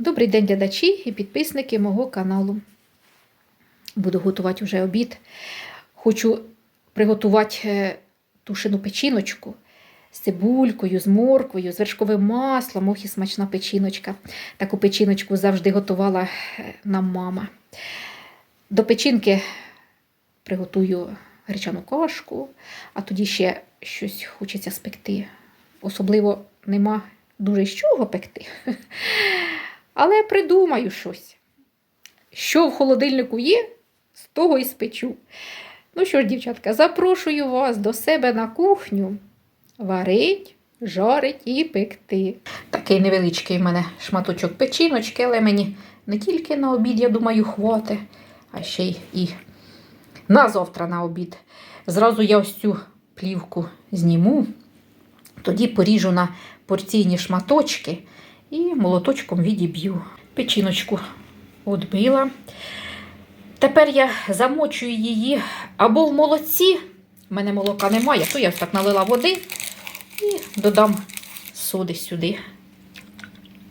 Добрий день, глядачі і підписники мого каналу. Буду готувати вже обід. Хочу приготувати е, тушену печіночку з цибулькою, з морквою, з вершковим маслом. Ох і смачна печіночка. Таку печіночку завжди готувала е, нам мама. До печінки приготую гречану кашку, а тоді ще щось хочеться спекти. Особливо нема дуже з чого пекти. Але придумаю щось. Що в холодильнику є, з того і спечу. Ну що ж, дівчатка, запрошую вас до себе на кухню. Варить, жарить і пекти. Такий невеличкий в мене шматочок печіночки, але мені не тільки на обід, я думаю, хвати, а ще й і на завтра на обід. Зразу я ось цю плівку зніму, тоді поріжу на порційні шматочки і молоточком відіб'ю. Печіночку відбила. Тепер я замочую її або в молоці. У мене молока немає, то я так налила води і додам соди сюди.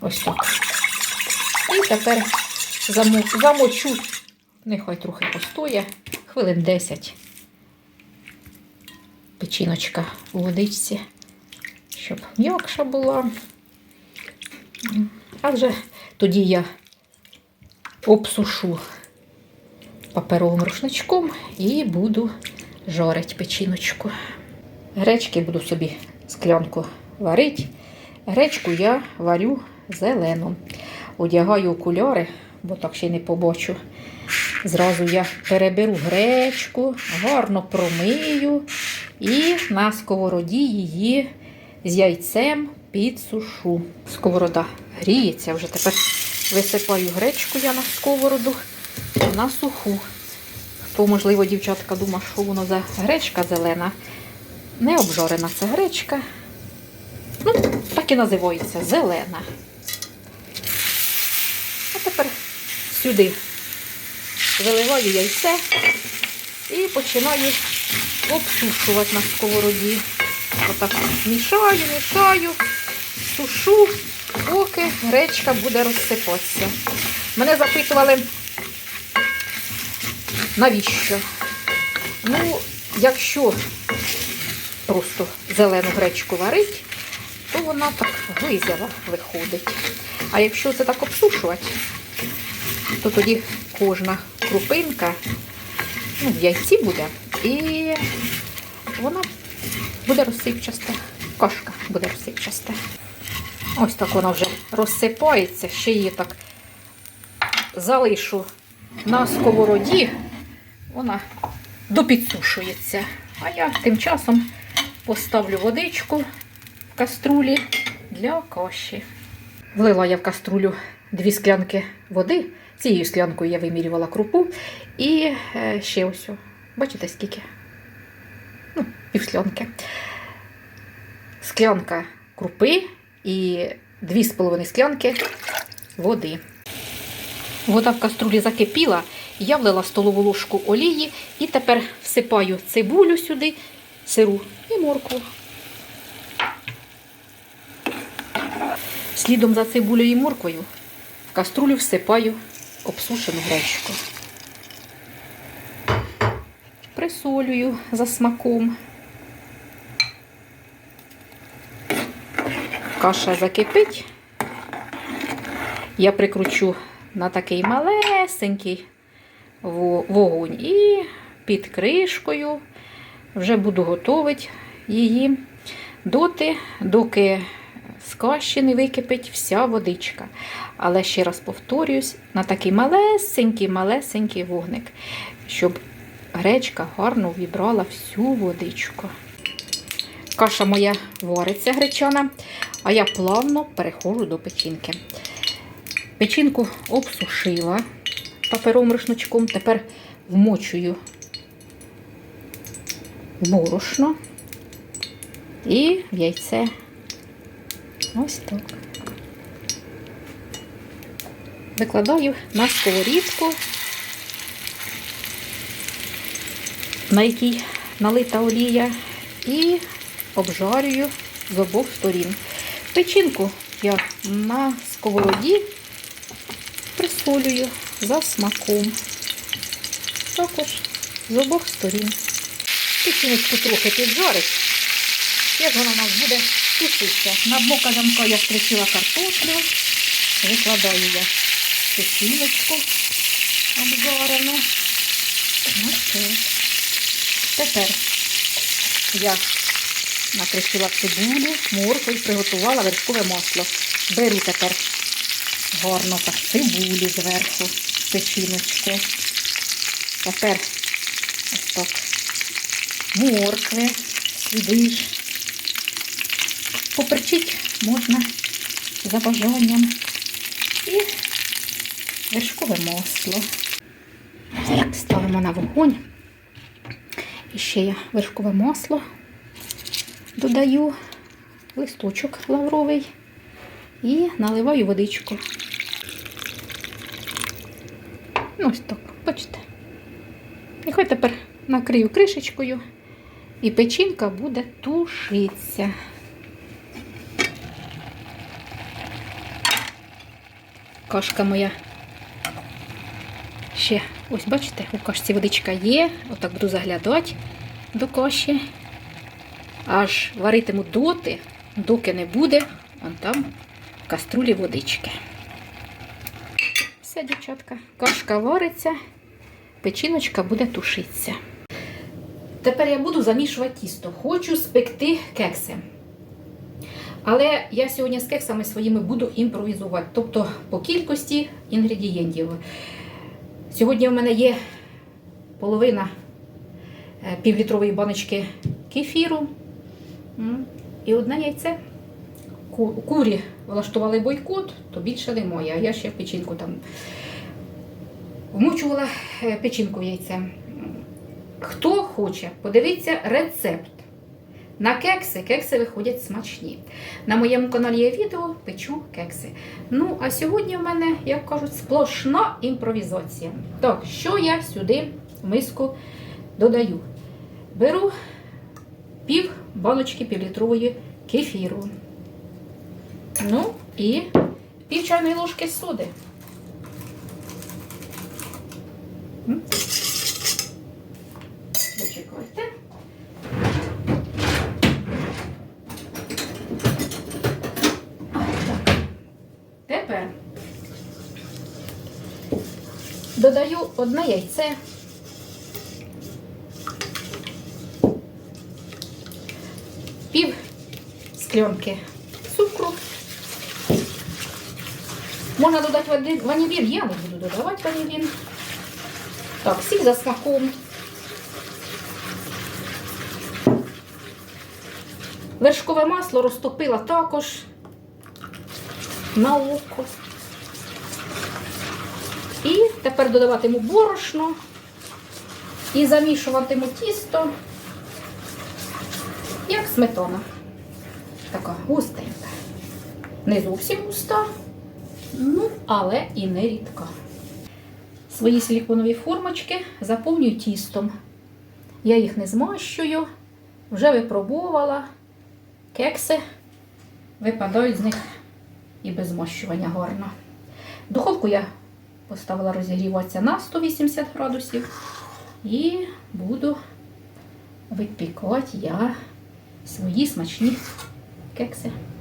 Ось так. І тепер замочу, нехай трохи постоє, хвилин 10. Печіночка у водичці, щоб м'якша була. Адже тоді я обсушу паперовим рушничком і буду жарити печіночку. Гречки буду собі склянку варити. Гречку я варю зелену. Одягаю окуляри, бо так ще й не побачу. Зразу я переберу гречку, гарно промию і на сковороді її з яйцем підсушу. Сковорода гріється, вже тепер висипаю гречку я на сковороду на суху. Хто, можливо, дівчатка думає, що воно за гречка зелена. Не обжарена це гречка. Ну, так і називається зелена. А тепер сюди виливаю яйце і починаю обсушувати на сковороді. Отак мішаю, мішаю, сушу, поки гречка буде розсипатися. Мене запитували, навіщо? Ну, якщо просто зелену гречку варить, то вона так глизява виходить. А якщо це так обсушувати, то тоді кожна крупинка ну, в яйці буде і вона буде розсипчаста. Кашка буде розсипчаста. Ось так вона вже розсипається, ще її так залишу на сковороді, вона допідсушується. А я тим часом поставлю водичку в каструлі для каші. Влила я в каструлю дві склянки води. Цією склянкою я вимірювала крупу. І е, ще ось, бачите, скільки? Ну, пів склянки. Склянка крупи і 2,5 склянки води. Вода в каструлі закипіла, я влила столову ложку олії і тепер всипаю цибулю сюди, сиру і моркву. Слідом за цибулею і морквою в каструлю всипаю обсушену гречку. Присолюю за смаком. Каша закипить. Я прикручу на такий малесенький вогонь і під кришкою вже буду готувати її доти, доки з каші не википить вся водичка. Але ще раз повторюсь, на такий малесенький, малесенький вогник, щоб гречка гарно вібрала всю водичку. Каша моя вариться гречана, а я плавно переходжу до печінки. Печінку обсушила паперовим рушничком, тепер вмочую борошно і в яйце. Ось так. Викладаю на сковорідку, на якій налита олія, і обжарюю з обох сторін. Печінку я на сковороді присолюю за смаком. Також з обох сторін. Печіночку трохи піджарить. Як вона у нас буде тушитися. На дно казанка я струсила картоплю. Викладаю я печіночку обжарену. Так. Тепер я накришила цибулю, моркву і приготувала вершкове масло. Беру тепер гарно так цибулю зверху, печіночку. Тепер ось так моркви сюди ж. Поперчить можна за бажанням. І вершкове масло. Ставимо на вогонь. І ще я вершкове масло додаю, листочок лавровий і наливаю водичку. Ось так, бачите. І хай тепер накрию кришечкою, і печінка буде тушитися. Кашка моя ще, ось бачите, у кашці водичка є. Отак буду заглядати до каші. Аж варитиму доти, доки не буде, вон там каструлі водички. Все, дівчатка, кашка вариться, печіночка буде тушитися. Тепер я буду замішувати тісто. Хочу спекти кекси. Але я сьогодні з кексами своїми буду імпровізувати, тобто по кількості інгредієнтів. Сьогодні в мене є половина е, півлітрової баночки кефіру і одне яйце. Курі влаштували бойкот, то більше немає. А я ще печінку там вмочувала е, печінку в яйце. Хто хоче, подивіться рецепт. На кекси кекси виходять смачні. На моєму каналі є відео печу кекси. Ну, а сьогодні в мене, як кажуть, сплошна імпровізація. Так, що я сюди в миску додаю? Беру пів баночки півлітрової кефіру. Ну і пів чайної ложки соди. М? Зачекайте. Тепер додаю одне яйце. Пів склянки цукру. Можна додати ванілін, я не буду додавати ванілін. Так, сіль за смаком. Вершкове масло розтопила також на око. І тепер додаватиму борошно і замішуватиму тісто, як сметана. Така густенька. Не зовсім густа, ну, але і не рідка. Свої силіконові формочки заповнюю тістом. Я їх не змащую, вже випробувала. Кекси випадають з них і без змащування гарно. Духовку я поставила розігріватися на 180 градусів і буду випікати я свої смачні кекси. Бух.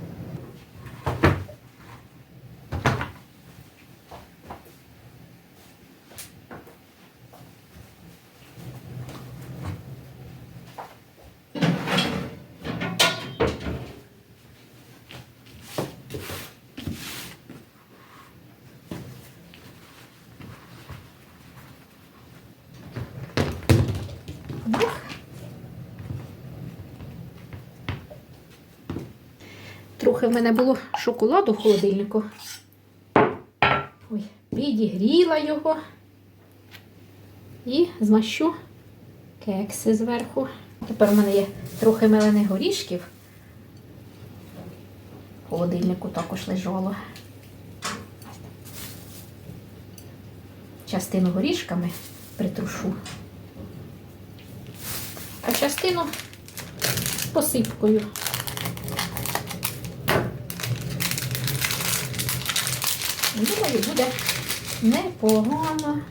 Трохи в мене було шоколаду в холодильнику. Ой, підігріла його і змащу кекси зверху. Тепер у мене є трохи мелених горішків. В холодильнику також лежало. Частину горішками притрушу, а частину посипкою. Думаю, буде Непогано.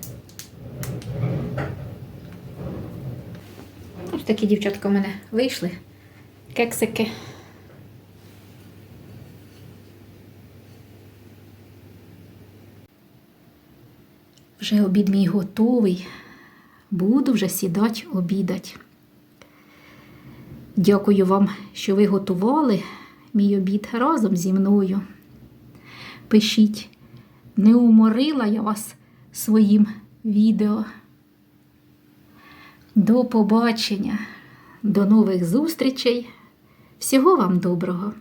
Ось такі дівчатка в мене вийшли. Кексики. Вже обід мій готовий. Буду вже сідати обідать. Дякую вам, що ви готували мій обід разом зі мною. Пишіть, не уморила я вас своїм відео. До побачення, до нових зустрічей. Всього вам доброго!